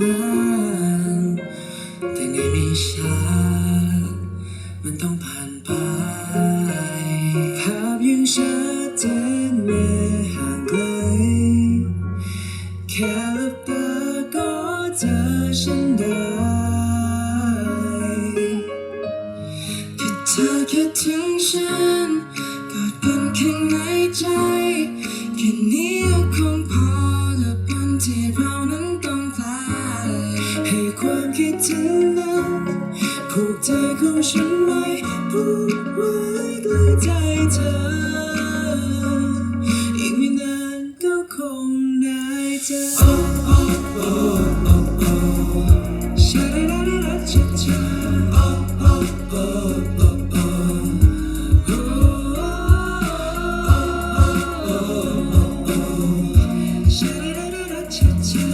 บ้างแต่ไงไม่ช้า มันต้องผ่านไป ภาพยังชัดเจนแม้ห่างไกล แค่ลับตาก็เจอฉันได้แค่เธอคิดถึงฉันกอดกันข้างในใจ ความคิดถึงนั้นผูกใจของฉันไว้ผูกไว้ใกล้ใจเธอ อีกไม่นานก็คงได้เจอ oh, oh, oh โอ้โอ้โอ้ชาดาดาดาชาชาโอ้โอ้โอ้โอ้โอ้ชาดาดาดาชาชา